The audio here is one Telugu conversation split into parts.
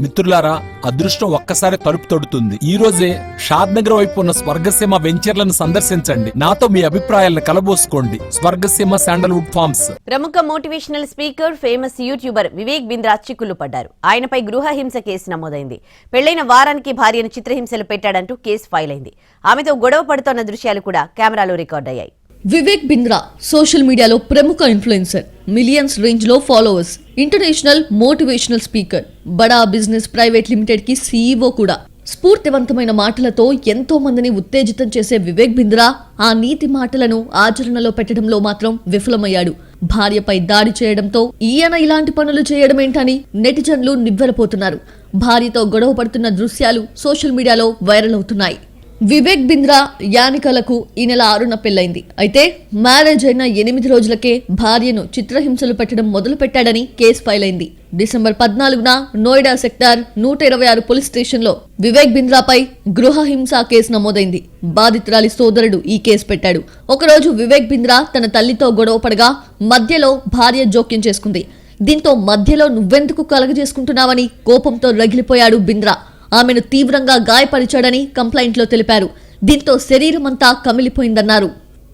మిత్రులారా అదృష్టం ఒక్కసారి తలుపు తొడుతుంది. ఈ రోజే షాద్ నగర్ వైపు ఉన్న స్వర్గసీమ వెంచర్లను సందర్శించండి. నాతో మీ అభిప్రాయాలను కలబోసుకోండి. స్వర్గసీమ శాండల్వుడ్ ఫార్మ్స్ ప్రముఖ motivational speaker famous YouTuber Vivek Bindra చిక్కులు పడ్డారు. ఆయనపై గృహ హింస కేసు నమోదైంది. పెళ్ళైన వారానికి భార్యను చిత్రహింసలు పెట్టాడంటూ కేసు ఫైల్ అయింది ఆమెతో గొడవ పడుతోన్న దృశ్యాలు కూడా కెమెరాలో రికార్డ్ అయ్యాయి. వివేక్ బింద్రా సోషల్ మీడియాలో ప్రముఖ ఇన్ఫ్లుయెన్సర్. మిలియన్స్ రేంజ్లో followers. International motivational speaker. Bada business private లిమిటెడ్కి సీఈఓ కూడా. స్ఫూర్తివంతమైన మాటలతో ఎంతో మందిని ఉత్తేజితం చేసే వివేక్ బింద్రా ఆ నీతి మాటలను ఆచరణలో పెట్టడంలో మాత్రం విఫలమయ్యాడు. భార్యపై దాడి చేయడంతో ఈయన ఇలాంటి పనులు చేయడమేంటని నెటిజన్లు నివ్వెరపోతున్నారు. భార్యతో గొడవ పడుతున్న దృశ్యాలు సోషల్ మీడియాలో వైరల్ అవుతున్నాయి. వివేక్ బింద్రా యానికలకు ఈ నెల ఆరున పెళ్ళైంది అయితే మ్యారేజ్ అయిన ఎనిమిది రోజులకే భార్యను చిత్రహింసలు పెట్టడం మొదలు పెట్టాడని కేసు ఫైల్ అయింది డిసెంబర్ పద్నాలుగున నోయిడా సెక్టార్ నూట ఇరవై ఆరు పోలీస్ స్టేషన్లో వివేక్ బింద్రాపై గృహ హింస కేసు నమోదైంది. బాధితురాలి సోదరుడు ఈ కేసు పెట్టాడు. ఒకరోజు వివేక్ బింద్రా తన తల్లితో గొడవ పడగా మధ్యలో భార్య జోక్యం చేసుకుంది. దీంతో మధ్యలో నువ్వెందుకు కలగజేసుకుంటున్నావని కోపంతో రగిలిపోయాడు బింద్రా. ఆమెను తీవ్రంగా గాయపరిచాడని కంప్లైంట్లో తెలిపారు. దీంతో శరీరమంతా కమిలిపోయిందన్నారు.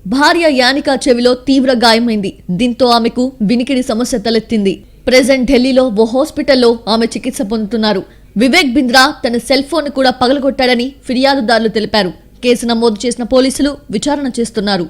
భార్య యానికా చెవిలో తీవ్ర గాయమైంది. దీంతో ఆమెకు వినికిడి సమస్య తలెత్తింది. ప్రెజెంట్ ఢిల్లీలో ఓ హాస్పిటల్లో ఆమె చికిత్స పొందుతున్నారు. వివేక్ బింద్రా తన సెల్ ఫోన్ కూడా పగలగొట్టాడని ఫిర్యాదుదారులు తెలిపారు. కేసు నమోదు చేసిన పోలీసులు విచారణ చేస్తున్నారు.